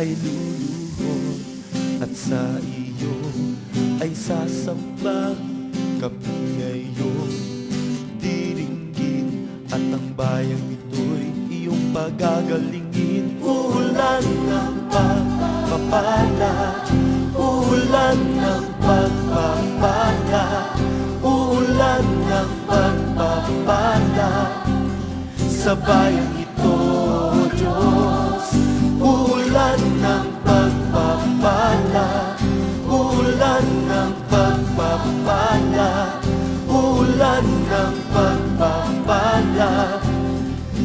ay luluhod At sa iyo ay sasamba. Kami ngayon diringgin At ang bayang ito'y iyong pagagalingin. Ulan ng pagpapala Ulan ng pagpapala Ulan ng pagpapala. Sa bayang ito, Diyos Ulan ng pagpapala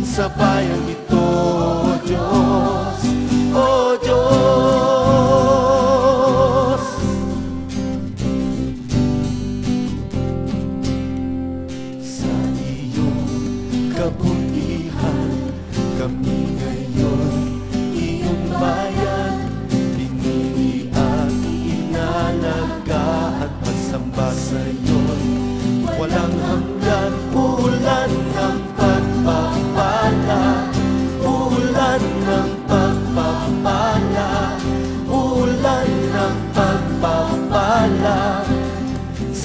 Sa bayang ito, Diyos. O Diyos. Sa iyong kabutihan Kami ngayon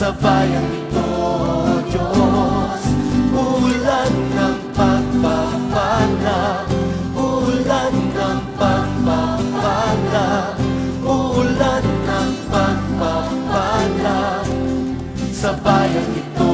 sa bayan ito, Diyos. Ulan ng pagpapala, ulan ng pagpapala, ulan ng pagpapala sa bayan ito.